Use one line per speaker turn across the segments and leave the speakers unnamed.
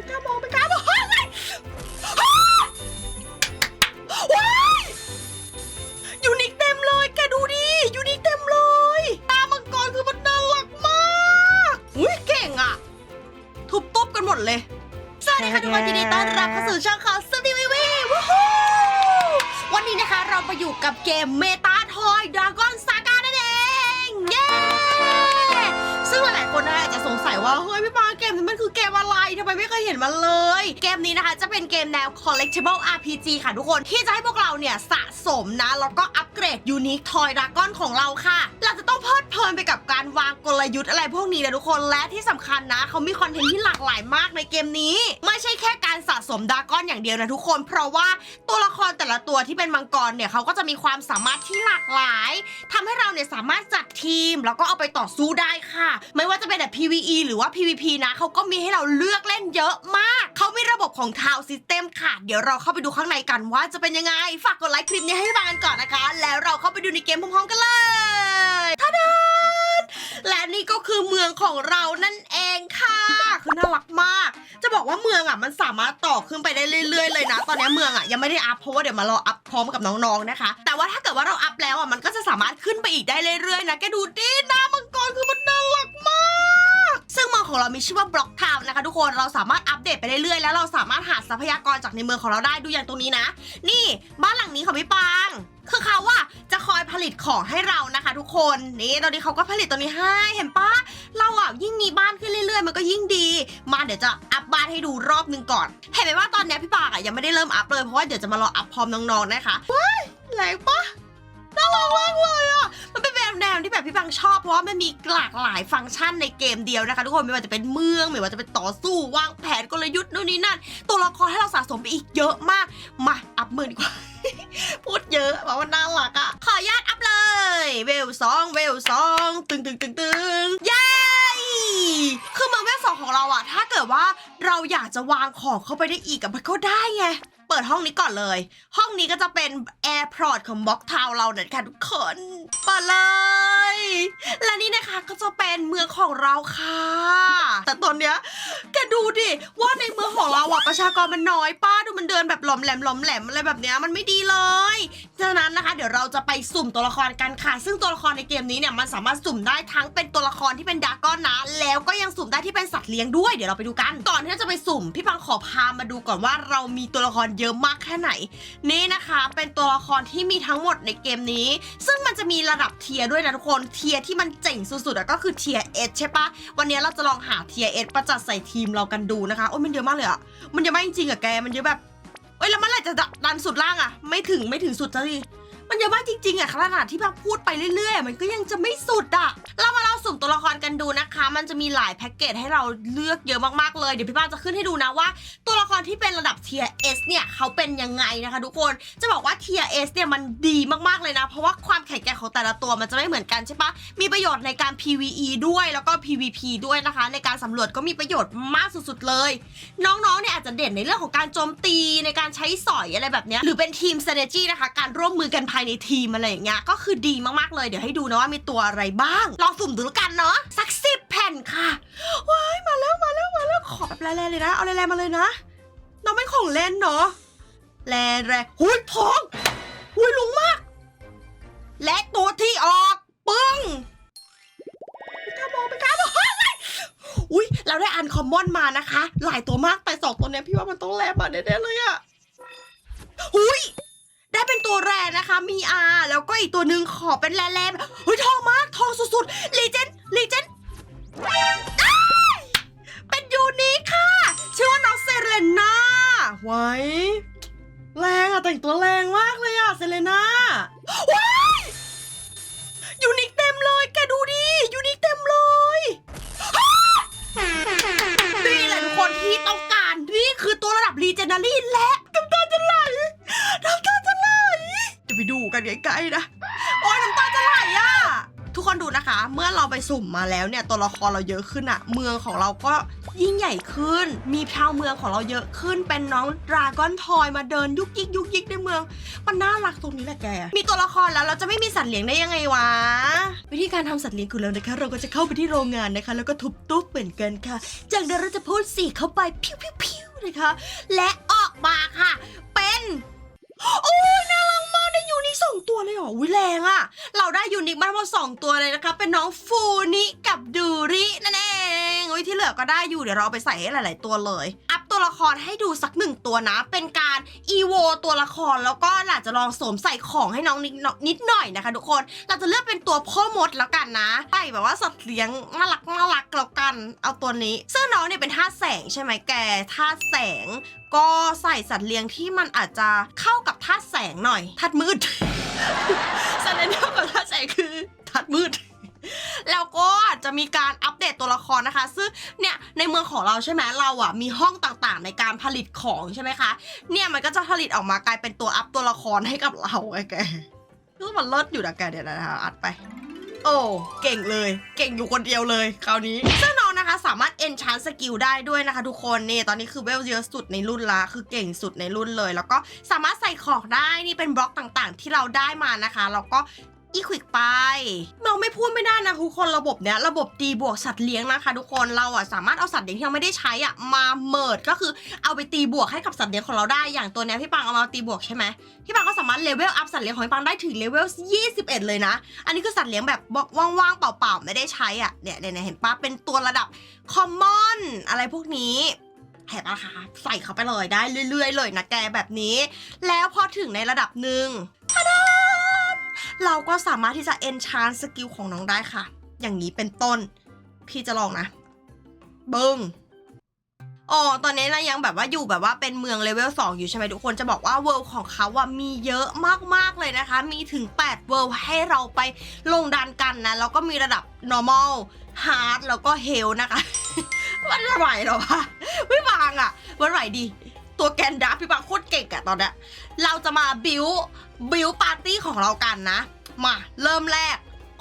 ไม่กล้ามองไม่กล้า ว่าเฮ้ยพี่ปาเกมนี้มันคือเกมอะไรทำไมไม่เคยเห็นมันเลย เกมนี้นะคะจะเป็นเกมแนว collectible RPG ค่ะทุกคนที่จะให้พวกเราเนี่ยสะสมนะแล้วก็อัปเกรด unique toy dragon ของเราค่ะ เราจะต้องเพลิดเพลินไปกับการวางกลยุทธ์อะไรพวกนี้นะทุกคนและที่สำคัญนะเขามีคอนเทนต์ที่หลากหลายมากในเกมนี้ ไม่ใช่แค่การสะสมดาก้อนอย่างเดียวนะทุกคน เพราะว่าตัวละคร ละตัวที่เป็นมังกรเนี่ยเขาก็จะมีความสามารถที่หลากหลายทำให้เราเนี่ยสามารถจัดทีมแล้วก็เอาไปต่อสู้ได้ค่ะ ไม่ว่าจะเป็นแบบ PVE หรือว่า PVP นะเขาก็มีให้เราเลือกเล่นเยอะมาก เขามีระบบของ Town System ค่ะ เดี๋ยวเราเข้าไปดูข้างในกันว่าจะเป็นยังไง ฝากกดไลค์คลิปนี้ให้ฟังกันก่อนนะคะ แล้วเราเข้าไปดูในเกมพร้อมๆกันเลยท่าดา น และนี่ก็คือเมืองของเรานั่นเองค่ะ คือน่ารักมาก จะบอกว่าเมืองอะมันสามารถต่อขึ้นไปได้เรื่อยๆเลยนะ ตอนนี้เมืองอะยังไม่ได้อัพเพราะว่าเดี๋ยวมารออัพพร้อมกับน้องๆนะคะ แต่ว่าถ้าเกิดว่าเราอัพแล้วอะมันก็จะสามารถขึ้นไปอีกได้เรื่อยๆนะแกดูดิหน้ามังกรคือมันน่า ของเรามีชื่อว่าบล็อกทาวน์นะคะทุกคนเราสามารถอัปเดตไปเรื่อยๆแล้วเราสามารถหาทรัพยากรจากในเมืองของเราได้ดูอย่างตรงนี้นะ นี่บ้านหลังนี้ของพี่ปางคือเขาอะจะคอยผลิตของให้เรานะคะ ทุกคนนี่ตอนนี้เขาก็ผลิตตัวนี้ให้เห็นปะเราอะยิ่งมีบ้านขึ้นเรื่อยๆ มันก็ยิ่งดี มาเดี๋ยวจะอัพบ้านให้ดูรอบหนึ่งก่อน เห็นไหมว่าตอนนี้พี่ปากอะยังไม่ได้เริ่มอัพเลยเพราะว่าเดี๋ยวจะมารออัพพร้อมน้องๆนะคะว้ายแรงปะน่ารักมากเลยอะมันเป็น แนวที่แบบพี่บังชอบเพราะว่ามันมีหลากหลายฟังก์ชันในเกมเดียวนะคะทุกคนไม่ว่าจะเป็นเมืองไม่ว่าจะเป็นต่อสู้วางแผนกลยุทธ์นู่นนี่นั่น ตัวละครให้เราสะสมไปอีกเยอะมาก มาอัพเมืองดีกว่า พูดเยอะเพราะว่าน่ารักอะขออนุญาตอัพเลย เวลสองเวลสองตึงตึงตึงตึง ว่าเราอยากจะวางของเข้าไปได้อีกอะมันก็ได้ไง เปิดห้องนี้ก่อนเลย ห้องนี้ก็จะเป็นแอร์พอร์ตของบล็อกทาวเราเนี่ยค่ะทุกคนเปิดเลย และนี่นะคะก็จะเป็นเมืองของเราค่ะ แต่ตอนเนี้ยแกดูดิ เมืองของเราอะประชากรมันน้อยป้าดูมันเดินแบบหลอมแหลมหลอมแหลมอะไรแบบเนี้ยมันไม่ดีเลยฉะนั้นนะคะ เดี๋ยวเราจะไปสุ่มตัวละครกันค่ะ ซึ่งตัวละครในเกมนี้เนี่ยมันสามารถสุ่มได้ทั้งเป็นตัวละครที่เป็นดาก้อนนะ แล้วก็ยังสุ่มได้ที่เป็นสัตว์เลี้ยงด้วย เดี๋ยวเราไปดูกัน ก่อนที่จะไปสุ่มพี่ปังขอพามาดูก่อนว่าเรามีตัวละครเยอะมากแค่ไหน นี่นะคะ เป็นตัวละครที่มีทั้งหมดในเกมนี้ ซึ่งมันจะมีระดับเทียด้วยนะทุกคนเทียที่มันเจ๋งสุดๆอะก็คือเทียเอสใช่ปะวันนี้เราจะลองหาเทียเอสประจัดใส่ทีมเรากันดูนะคะโอ้ยมันเยอะมากเลยอะมันเยอะมากจริงๆอะแก มันเยอะแบบ เอ้ยแล้วเมื่อไหร่จะดันสุดล่างอะไม่ถึงไม่ถึงสุดสักที มันเยอะมากจริงๆอะขนาดที่พักพูดไปเรื่อยๆ มันก็ยังจะไม่สุดอะเรามาเราสุ่มตัวละครกันดูนะคะ มันจะมีหลายแพ็กเกจให้เราเลือกเยอะมากๆเลย เดี๋ยวพี่ป้าจะขึ้นให้ดูนะว่า ตัวละครที่เป็นระดับเทีย S เนี่ยเขาเป็นยังไงนะคะทุกคน จะบอกว่าเทีย S เนี่ยมันดีมากๆเลยนะ เพราะว่าความแข็งแกร่งของแต่ละตัวมันจะไม่เหมือนกันใช่ปะมีประโยชน์ในการ PVE ด้วยแล้วก็ PVP ด้วยนะคะ ในการสำรวจก็มีประโยชน์มากสุดๆเลย น้องๆเนี่ยอาจจะเด่นในเรื่องของการโจมตีในการใช้สอยอะไรแบบเนี้ยหรือเป็นทีม synergy นะคะ การร่วมมือกันภายในทีมอะไรอย่างเงี้ยก็คือดีมากๆเลยเดี๋ยวให้ดูนะว่ามีตัวอะไรบ้าง ลองสุ่มดูแล้วกันเนาะสักสิบแผ่นค่ะว้ายมาแล้วมาแล้วมาแล้วขอแบบแร่ๆเลยนะเอาแร่ๆมาเลยนะน้องไม่ของเล่นเนาะแร่แร่หุยทองหุยลุงมาก และตัวที่ออกปึ้งไม่กล้ามองไม่กล้ามองอุ้ยเราได้อันคอมมอนมานะคะ หลายตัวมากแต่สองตัวเนี้ยพี่ว่ามันต้องแลมาแน่ๆเลยอะอุ้ย เป็นตัวแรนะคะ มีอาแล้วก็อีกตัวหนึ่งขอเป็นแร่แร่เฮ้ยทองมากทองสุดๆลีเจนลีเจนเป็นยูนิคค่ะ ชื่อว่าน้องเซเลน่าไว้ กันใกล้ๆนะ โอ้ยน้ำตาจะไหลอะ ทุกคนดูนะคะ เมื่อเราไปสุ่มมาแล้วเนี่ยตัวละครเราเยอะขึ้นอะเมืองของเราก็ยิ่งใหญ่ขึ้น มีชาวเมืองของเราเยอะขึ้น เป็นน้องดราก้อนทอยมาเดินยุกยิกยุกยิกในเมือง มันน่ารักตรงนี้แหละแก มีตัวละครแล้วเราจะไม่มีสัตว์เลี้ยงได้ยังไงวะ วิธีการทำสัตว์เลี้ยงคือแล้วนะคะ เราก็จะเข้าไปที่โรงงานนะคะ แล้วก็ทุบตุ๊บเหมือนกันค่ะ จากนั้นเราจะพ่นสีเข้าไปพิ้วพิ้วพิ้วนะคะ และออกมาค่ะ เป็น โอ้ยน่ารักมาก ได้ยูนิคสองตัวเลยเหรอวิแรงอะเราได้ยูนิคมาทั้งหมดสองตัวเลยนะคะเป็นน้องฟูนิกับดูรินั่นเองโอ้ยที่เหลือก็ได้อยู่เดี๋ยวเราไปใส่ให้หลาย ๆ ตัวเลย อัพตัวละครให้ดูสักหนึ่งตัวนะ เป็นการอีโวตัวละครแล้วก็อาจจะลองสวมใส่ของให้น้องนิดนิดหน่อยนะคะ ทุกคนเราจะเลือกเป็นตัวพ่อมดแล้วกันนะใส่แบบว่าสัตว์เลี้ยงน่ารักน่ารักแล้วกัน เอาตัวนี้ซึ่งน้องเนี่ยเป็นท่าแสงใช่ไหมแกท่าแสง ก็ใส่สัตว์เลี้ยงที่มันอาจจะเข้ากับธาแสงหน่อยธาตุมืดสัตว์เลี้ยงที่เข้ากับธาตุแสงคือธาตุมืด แล้วก็จะมีการอัปเดตตัวละครนะคะ ซึ่งเนี่ยในเมืองของเราใช่ไหมเราอะมีห้องต่างๆ ในการผลิตของใช่ไหมคะ เนี่ยมันก็จะผลิตออกมากลายเป็นตัวอัพตัวละครให้กับเราไอ้แกคือมันเลิศอยู่นะแกเดี๋ยวนะคะอัดไป โอ้ เก่งเลย เก่งอยู่คนเดียวเลย คราวนี้ซึ นะคะ สามารถเอนชานสกิลได้ด้วยนะคะ ทุกคนนี่ตอนนี้คือเวลเยอะสุดในรุ่นละคือเก่งสุดในรุ่นเลย แล้วก็สามารถใส่ของได้นี่เป็นบล็อกต่างๆ ที่เราได้มานะคะแล้วก็ อีควิกไป เราไม่พูดไม่ได้นะทุกคนระบบเนี้ยระบบตีบวกสัตว์เลี้ยงนะคะ ทุกคนเราอะสามารถเอาสัตว์เลี้ยงที่เราไม่ได้ใช้อะมาเมิร์ดก็คือเอาไปตีบวกให้กับสัตว์เลี้ยงของเราได้อย่างตัวเนี้ยพี่ปังเอามาตีบวกใช่ไหมพี่ปังก็สามารถเลเวลอัพสัตว์เลี้ยงของพี่ปังได้ถึงเลเวล21 เลยนะ อันนี้คือสัตว์เลี้ยงแบบว่างๆเปล่าๆไม่ได้ใช้อะเนี่ยเนี่ยเห็นปะเป็นตัวระดับคอมมอนอะไรพวกนี้เห็นะคะใส่เข้าไปเลยได้เรื่อย ๆ เลยนะแกแบบนี้ แล้วพอถึงในระดับหนึ่ง เราก็สามารถที่จะ enchant สกิลของน้องได้ค่ะ อย่างนี้เป็นต้น พี่จะลองนะ เบิงอ๋อ ตอนนี้นะยังแบบว่าอยู่แบบว่าเป็นเมืองเลเวล2อยู่ใช่ไหมทุกคน จะบอกว่าเวิลด์ของเขาว่ามีเยอะมาก ๆ เลยนะคะ มีถึง 8 เวิลด์ให้เราไปลงดันกันนะ แล้วก็มีระดับ normal hard แล้วก็ hell นะคะ มันไหวหรอวะไม่บางอะ่ะมันไหวดี ตัวแกนดับพี่บางโคตรเก่งอะตอนเนี้ย เราจะมาบิวบิวปาร์ตี้ของเรากันนะ มาเริ่มแรก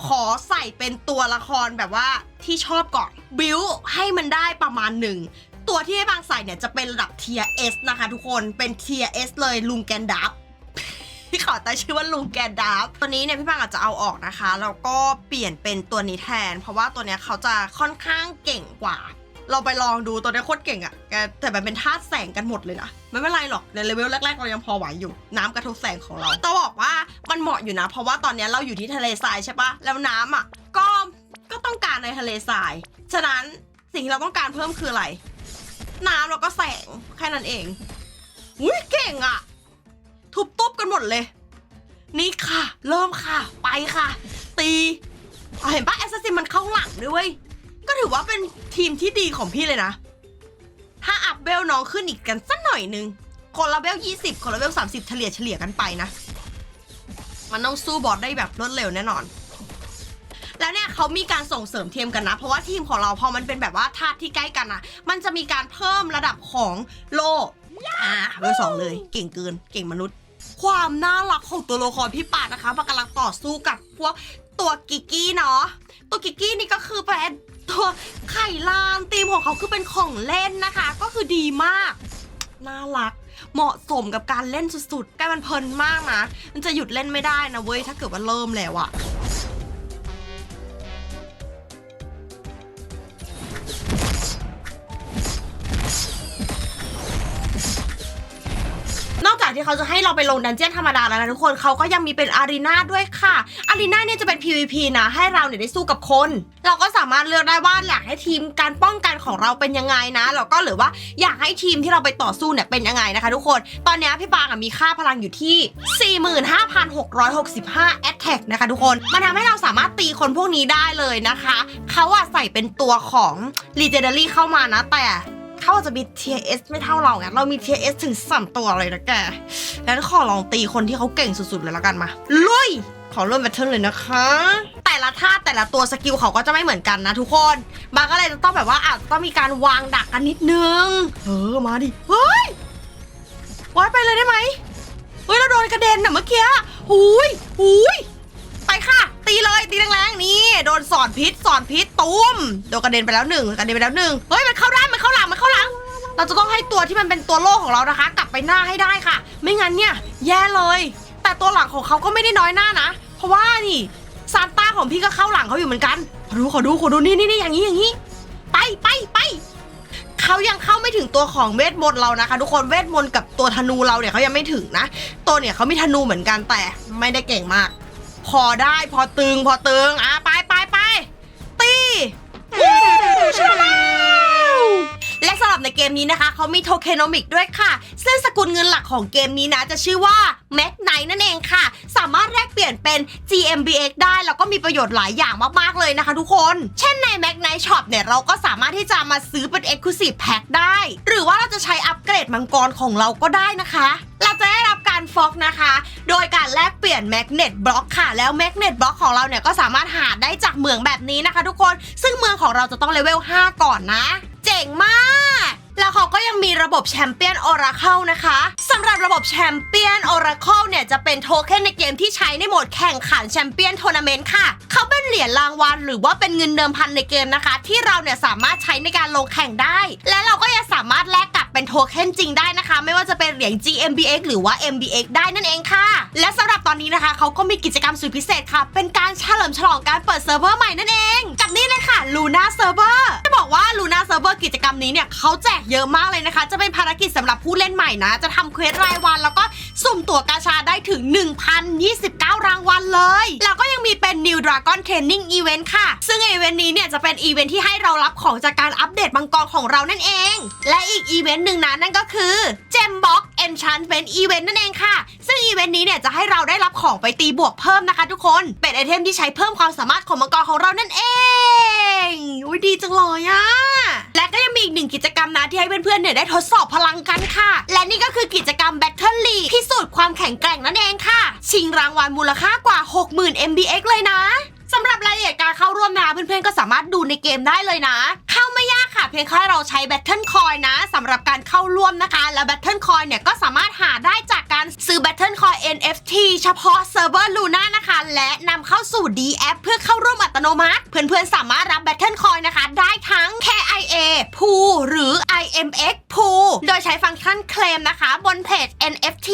ขอใส่เป็นตัวละครแบบว่าที่ชอบก่อน บิวให้มันได้ประมาณหนึ่ง ตัวที่ให้บางใส่เนี่ยจะเป็นระดับ Tier S นะคะทุกคน เป็น Tier S เลยลุงแกนดับพี่ขอตั้งชื่อว่าลุงแกนดับตัวนี้เนี่ยพี่บางอาจจะเอาออกนะคะ แล้วก็เปลี่ยนเป็นตัวนี้แทน เพราะว่าตัวเนี้ยเขาจะค่อนข้างเก่งกว่า เราไปลองดูตัวนี้โคตรเก่งอะแกแต่แบบเป็นธาตุแสงกันหมดเลยนะไม่เป็นไรหรอกในเลเวลแรก ๆ เรายังพอไหวอยู่ น้ำกระทบแสงของเราต้องบอกว่ามันเหมาะอยู่นะ เพราะว่าตอนนี้เราอยู่ที่ทะเลทรายใช่ปะแล้วน้ำอะ ก็ก็ต้องการในทะเลทราย ฉะนั้นสิ่งที่เราต้องการเพิ่มคืออะไร น้ำแล้วก็แสงแค่นั้นเองอุ้ยเก่งอะทุบตุ๊บกันหมดเลย นี่ค่ะ เริ่มค่ะ ไปค่ะ ตีเห็นปะแอสซัสซินมันเข้าหลังด้วย ถือว่าเป็นทีมที่ดีของพี่เลยนะ ถ้าอัพเบลน้องขึ้นอีกกันสักหน่อยนึง คนละเบล20คนละเบล30เฉลี่ยเฉลี่ยกันไปนะ มันต้องสู้บอสได้แบบรวดเร็วแน่นอน แล้วเนี่ยเขามีการส่งเสริมทีมกันนะ เพราะว่าทีมของเราพอมันเป็นแบบว่าธาตุที่ใกล้กันอะมันจะมีการเพิ่มระดับของโลอ่าเบอร์สองเลย เก่งเกิน เก่งมนุษย์ ความน่ารักของตัวละครพี่ปาดนะคะมันกำลังต่อสู้กับพวกตัวกิกกี้เนาะ ตัวกิกกี้นี่ก็คือเป็น ตัวไข่ลานธีมของเขาคือเป็นของเล่นนะคะ ก็คือดีมาก น่ารัก เหมาะสมกับการเล่นสุดๆ ใกล้มันเพลินมากนะ มันจะหยุดเล่นไม่ได้นะเว้ย ถ้าเกิดว่าเริ่มแล้วอะ จากที่เขาจะให้เราไปลงดันเจี้ยนธรรมดาแล้วนะทุกคนเขาก็ยังมีเป็นอารีนาด้วยค่ะ อารีนาเนี่ยจะเป็น PVP นะ ให้เราเนี่ยได้สู้กับคน เราก็สามารถเลือกได้ว่าอยากให้ทีมการป้องกันของเราเป็นยังไงนะแล้วก็หรือว่าอยากให้ทีมที่เราไปต่อสู้เนี่ยเป็นยังไงนะคะทุกคน ตอนนี้พี่ปางมีค่าพลังอยู่ที่ 45,665 attack นะคะทุกคน มันทำให้เราสามารถตีคนพวกนี้ได้เลยนะคะ เขาอะใส่เป็นตัวของ Legendary เข้ามานะแต่ เขาอาจจะมี T S ไม่เท่าเราไงเรามี T S ถึงสามตัวเลยนะแกแล้วขอลองตีคนที่เขาเก่งสุดๆเลยแล้วกันมา ลุย ขอเริ่มแบทเทิลเลยนะคะ แต่ละท่าแต่ละตัวสกิลเขาก็จะไม่เหมือนกันนะทุกคนบางก็เลยจะต้องแบบว่าอาจจะต้องมีการวางดักกันนิดนึง เออ มาดิ เฮ้ยวัดไปเลยได้ไหมเฮ้ย เราโดนกระเด็นน่ะเมื่อกี้หูยหูย เลยตีแรงๆนี่โดนสอนพิษสอนพิษตุ้มโดนกระเด็นไปแล้วหนึ่งกระเด็นไปแล้วหนึ่งเฮ้ยมันเข้าด้มันเข้าหลังมันเข้าหลัง เราจะต้องให้ตัวที่มันเป็นตัวโล่ของเรานะคะ กลับไปหน้าให้ได้ค่ะ ไม่งั้นเนี่ย แย่เลย แต่ตัวหลังของเขาก็ไม่ได้น้อยหน้านะ เพราะว่านี่ซานต้าของพี่ก็เข้าหลังเขาอยู่เหมือนกันขอดูขอดูขอดูนี่นี่นี่อย่างนี้อย่างนี้ไปไปไปเขายังเข้าไม่ถึงตัวของเวทมนต์เรานะคะ ทุกคนเวทมนต์กับตัวธนูเราเนี่ยเขายังไม่ถึงนะ ตัวเนี่ยเขามีธนูเหมือนกันแต่ไม่ได้เก่งมาก พอได้พอตึงพอตึงอะไปไปไปตีชนะแล้ว และสำหรับในเกมนี้นะคะเขามีโทเคโนมิกด้วยค่ะ ซึ่งสกุลเงินหลักของเกมนี้นะจะชื่อว่า m a c k n i g h t นั่นเองค่ะ สามารถแลกเปลี่ยนเป็น GMBX ได้ แล้วก็มีประโยชน์หลายอย่างมากๆเลยนะคะทุกคน เช่นใน m a c k n i g h t Shop เนี่ยเราก็สามารถที่จะมาซื้อเป็น Exclusive Pack ได้ หรือว่าเราจะใช้อัปเกรดมังกรของเราก็ได้นะคะ เราจะได้รับการฟอกนะคะ โดยการแลกเปลี่ยนแมกเนตบล็อกค่ะ แล้วแมกเนตบล็อกของเราเนี่ยก็สามารถหาได้จากเมืองแบบนี้นะคะ ทุกคน ซึ่งเมืองของเราจะต้องเลเวล 5 ก่อนนะ เจ๋งมาก แล้วเขาก็ยังมีระบบแชมเปี้ยนออราเคิลนะคะสำหรับระบบแชมเปี้ยนออราเคิลเนี่ยจะเป็นโทเค็นในเกมที่ใช้ในโหมดแข่งขันแชมเปี้ยนทัวร์นาเมนต์ค่ะ เขาเป็นเหรียญรางวัลหรือว่าเป็นเงินเดิมพันในเกมนะคะ ที่เราเนี่ยสามารถใช้ในการลงแข่งได้ และเราก็ยังสามารถแลกกับเป็นโทเค็นจริงได้นะคะ ไม่ว่าจะเป็นเหรียญ GMBX หรือว่า MBX ได้นั่นเองค่ะ และสำหรับตอนนี้นะคะเขาก็มีกิจกรรมสุดพิเศษค่ะ เป็นการเฉลิมฉลองการเปิดเซิร์ฟเวอร์ใหม่นั่นเอง กับนี่เลยค่ะ Luna Server จะบอกว่า Luna Server กิจกรรมนี้เนี่ยเขาแจกเยอะมากเลยนะคะ จะเป็นภารกิจสำหรับผู้เล่นใหม่นะ จะทำเควสรายวันแล้วก็ สุ่มตั๋วกาชาได้ถึง 1,029 รางวัลเลย แล้วก็ยังมีเป็น New Dragon Training Event ค่ะ ซึ่งอีเวนต์นี้เนี่ยจะเป็นอีเวนต์ที่ให้เรารับของจากการอัปเดตมังกรของเรานั่นเอง และอีกอีเวนต์หนึ่งนะนั่นก็คือ Gem Box Enchantment Event นั่นเองค่ะ ซึ่งอีเวนต์นี้เนี่ยจะให้เราได้รับของไปตีบวกเพิ่มนะคะทุกคน เป็นไอเทมที่ใช้เพิ่มความสามารถของมังกรของเรานั่นเอง อุ้ยดีจังเลยอะและ มีอีกหนึ่งกิจกรรมนะที่ให้เพื่อนๆเนี่ยได้ทดสอบพลังกันค่ะ และนี่ก็คือกิจกรรม Battle League พิสูจน์ความแข็งแกร่งนั่นเองค่ะ ชิงรางวัลมูลค่ากว่า 60,000 MBX เลยนะสำหรับรายละเอียดการเข้าร่วมนะเพื่อนๆก็สามารถดูในเกมได้เลยนะ เข้าไม่ยากค่ะ เพียงแค่เราใช้ Battle Coin นะสำหรับการเข้าร่วมนะคะ และ Battle Coin เนี่ยก็สามารถหาได้จากการซื้อ Battle Coin NFT เฉพาะเซิร์ฟเวอร์ Luna นะคะ และนำเข้าสู่ D App เพื่อเข้าร่วมอัตโนมัติ เพื่อนๆ สามารถรับ Battle Coin นะคะ ได้ทั้ง KIA Pool หรือ IMX Pool โดยใช้ฟังก์ชันเคลมนะคะ บนเพจ NFT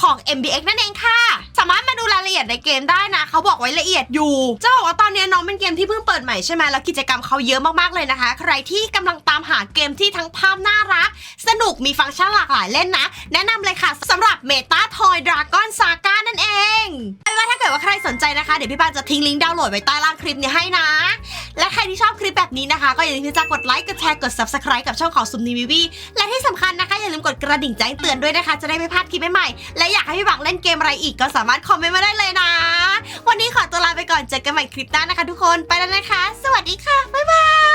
ของ MBX นั่นเองค่ะ สามารถมาดูรายละเอียดในเกมได้นะเขาบอกไว้ละเอียดอยู่จะบอกว่าตอนนี้น้องเป็นเกมที่เพิ่งเปิดใหม่ใช่ไหมแล้วกิจกรรมเขาเยอะมากๆเลยนะคะ ใครที่กำลังตามหาเกมที่ทั้งภาพน่ารัก สนุกมีฟังก์ชันหลากหลายเล่นนะ แนะนำเลยค่ะสำหรับ Meta Toy Dragon Saga นั่นเองเอาว่าถ้าเกิดว่าใครสนใจนะคะ เดี๋ยวพี่ปานจะทิ้งลิงก์ดาวน์โหลดไว้ใต้ล่างคลิปนี้ให้นะ และใครที่ชอบคลิปแบบนี้นะคะ ก็อย่าลืมที่จะกดไลค์ กดแชร์ กด subscribe กับช่องของซุมนีวีวีและที่สำคัญนะคะอย่าลืมกดกระดิ่งแจ้งเตือนด้วยนะคะ จะได้ไม่พลาดคลิปใหม่ๆ และอยากให้พี่บังเล่นเกมอะไรอีกก็สามารถคอมเมนต์มาได้เลยนะ วันนี้ขอตัวลาไปก่อน เจอกันใหม่คลิปหน้านะคะ ทุกคน ไปแล้วนะคะ สวัสดีค่ะ บ๊ายบาย